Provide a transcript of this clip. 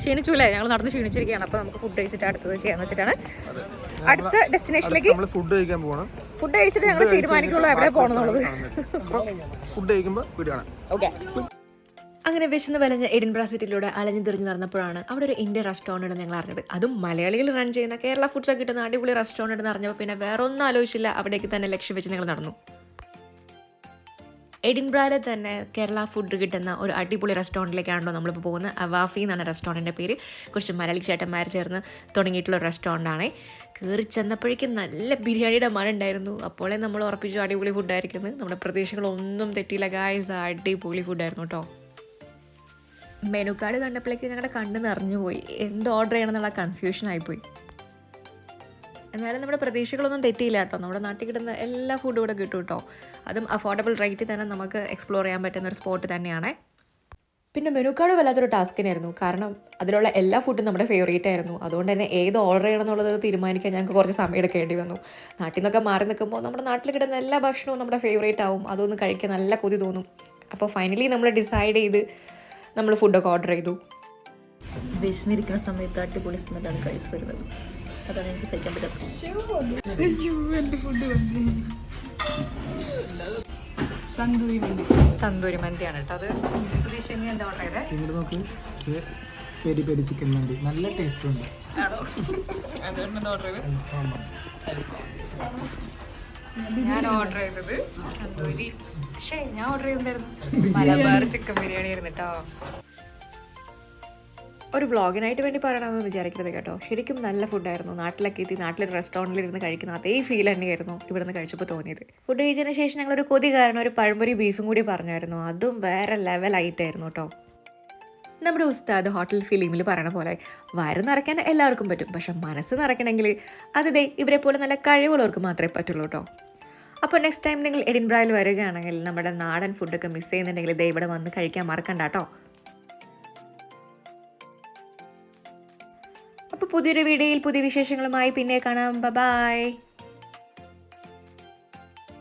ക്ഷീണിച്ചൂലേ? ഞങ്ങൾ നടന്ന് ക്ഷീണിച്ചിരിക്കുകയാണ്. അപ്പോൾ നമുക്ക് ഫുഡ് കഴിച്ചിട്ട് അടുത്തത് ചെയ്യാന്ന് വെച്ചിട്ടാണ്. അടുത്ത ഡെസ്റ്റിനേഷനിലേക്ക് നമ്മൾ ഫുഡ് കഴിക്കാൻ പോകണം ഫുഡ് കഴിച്ചിട്ട് ഞങ്ങൾ തീരുമാനിക്കുള്ളൂ എവിടെ പോകണമെന്നുള്ളത് അപ്പോൾ ഫുഡ് കഴിക്കുമ്പോൾ ഓക്കെ അങ്ങനെ വിശന്ന് വലഞ്ഞ എഡിൻബ്ര സിറ്റിയിലൂടെ അലഞ്ഞു തിരിഞ്ഞ് നടന്നപ്പോഴാണ് അവിടെ ഒരു ഇന്ത്യൻ റെസ്റ്റോറന്റ് ഉണ്ടെന്ന് ഞങ്ങൾ അറിഞ്ഞത്. അതും മലയാളികൾ റൺ ചെയ്യുന്ന കേരള ഫുഡ്സൊക്കെ കിട്ടുന്ന അടിപൊളി റെസ്റ്റോറന്റ് എന്ന് അറിഞ്ഞപ്പോൾ പിന്നെ വേറൊന്നും ആലോചിച്ചില്ല. അവിടേക്ക് തന്നെ ലക്ഷ്യം വെച്ച് ഞങ്ങൾ നടന്നു. എഡിൻബ്രയിലെ തന്നെ കേരള ഫുഡ് കിട്ടുന്ന ഒരു അടിപൊളി റെസ്റ്റോറന്റിലേക്കാണല്ലോ നമ്മളിപ്പോൾ പോകുന്നത്. അവാഫി എന്നാണ് റെസ്റ്റോറന്റിന്റെ പേര്. കുറച്ച് മലയാളി ചേട്ടന്മാർ ചേർന്ന് തുടങ്ങിയിട്ടുള്ള ഒരു റെസ്റ്റോറന്റാണ് കയറി ചെന്നപ്പോഴേക്കും നല്ല ബിരിയാണിയുടെ മണം ഉണ്ടായിരുന്നു അപ്പോഴേ നമ്മൾ ഉറപ്പിച്ചു അടിപൊളി ഫുഡായിരിക്കുന്നത് നമ്മുടെ പ്രതീക്ഷകളൊന്നും തെറ്റിയില്ല. ഗായ്സ് അടിപൊളി ഫുഡായിരുന്നു കേട്ടോ. മെനു കാർഡ് കണ്ടപ്പോഴേക്കും ഞങ്ങളുടെ കണ്ണ് നിറഞ്ഞു പോയി എന്ത് ഓർഡർ ചെയ്യണം എന്നുള്ള കൺഫ്യൂഷൻ ആയിപ്പോയി. എന്നാലും നമ്മുടെ പ്രതീക്ഷകളൊന്നും തെറ്റിയില്ല കേട്ടോ. നമ്മുടെ നാട്ടിൽ കിട്ടുന്ന എല്ലാ ഫുഡും ഇവിടെ കിട്ടും കേട്ടോ. അതും അഫോർഡബിൾ റേറ്റിൽ തന്നെ നമുക്ക് എക്സ്പ്ലോർ ചെയ്യാൻ പറ്റുന്ന ഒരു സ്പോട്ട് തന്നെയാണ്. പിന്നെ മെനു കാർഡ് വല്ലാത്തൊരു തന്നെയായിരുന്നു. കാരണം അതിലുള്ള എല്ലാ ഫുഡും നമ്മുടെ ഫേവറേറ്റ് ആയിരുന്നു. അതുകൊണ്ട് തന്നെ ഏത് ഓർഡർ ചെയ്യണം എന്നുള്ളത് തീരുമാനിക്കാൻ ഞങ്ങൾക്ക് കുറച്ച് സമയം എടുക്കേണ്ടി വന്നു. നാട്ടിൽ നിന്നൊക്കെ മാറി നിൽക്കുമ്പോൾ നമ്മുടെ നാട്ടിൽ കിട്ടുന്ന എല്ലാ ഭക്ഷണവും നമ്മുടെ ഫേവറേറ്റ് ആവും. അതൊന്ന് കഴിക്കാൻ നല്ല കൊതി തോന്നും. അപ്പോൾ ഫൈനലി നമ്മൾ ഡിസൈഡ് ചെയ്ത് നമ്മൾ ഫുഡൊക്കെ ഓർഡർ ചെയ്തു. വിശന്നിരിക്കുന്ന സമയത്ത് അടിപൊളി സ്മെല്ലാണ് കഴിച്ചു വരുന്നത്. അതാണ് എനിക്ക് സഹിക്കാൻ പറ്റാത്ത തന്തൂരി മന്തിയാണ് കേട്ടോ. അത് പ്രതീക്ഷ നീ എന്താ നോക്ക് ഇത് പെരി പെരി ചിക്കൻ മന്തി. നല്ല ടേസ്റ്റ് ഉണ്ട് ഞാൻ ഓർഡർ ചെയ്തത്. തന്തൂരി പക്ഷേ ഞാൻ ഓർഡർ ചെയ്തിട്ടുണ്ടായിരുന്നു മലബാർ ചിക്കൻ ബിരിയാണി ആയിരുന്നു കേട്ടോ. ഒരു വ്ളോഗിനായിട്ട് വേണ്ടി പറയണമെന്ന് വിചാരിക്കരുത് കേട്ടോ. ശരിക്കും നല്ല ഫുഡായിരുന്നു നാട്ടിലൊക്കെ എത്തി നാട്ടിലൊരു റെസ്റ്റോറന്റിൽ ഇരുന്ന് കഴിക്കുന്ന അതേ ഫീൽ തന്നെയായിരുന്നു ഇവിടെ നിന്ന് കഴിച്ചപ്പോൾ തോന്നിയത്. ഫുഡ് കഴിച്ചതിന് ശേഷം ഞങ്ങളൊരു കൊതി കാരണം ഒരു പഴംപൊരി ബീഫും കൂടി പറഞ്ഞായിരുന്നു. അതും വേറെ ലെവലായിട്ടായിരുന്നു കേട്ടോ. നമ്മുടെ ഉസ്താദ് ഹോട്ടൽ ഫിലിമിൽ പറയണ പോലെ വയറ് നിറയ്ക്കാൻ എല്ലാവർക്കും പറ്റും. പക്ഷെ മനസ്സ് നിറയ്ക്കണമെങ്കിൽ അതിതേ ഇവരെ പോലെ നല്ല കഴിവുള്ളവർക്ക് മാത്രമേ പറ്റുള്ളൂ കേട്ടോ. അപ്പോൾ നെക്സ്റ്റ് ടൈം നിങ്ങൾ എഡിൻബ്രായിൽ വരികയാണെങ്കിൽ നമ്മുടെ നാടൻ ഫുഡൊക്കെ മിസ് ചെയ്യുന്നുണ്ടെങ്കിൽ ദേ ഇവിടെ വന്ന് കഴിക്കാൻ മറക്കണ്ട കേട്ടോ. പുതിയൊരു വീഡിയോയിൽ പുതിയ വിശേഷങ്ങളുമായി പിന്നെ കാണാം. ബൈ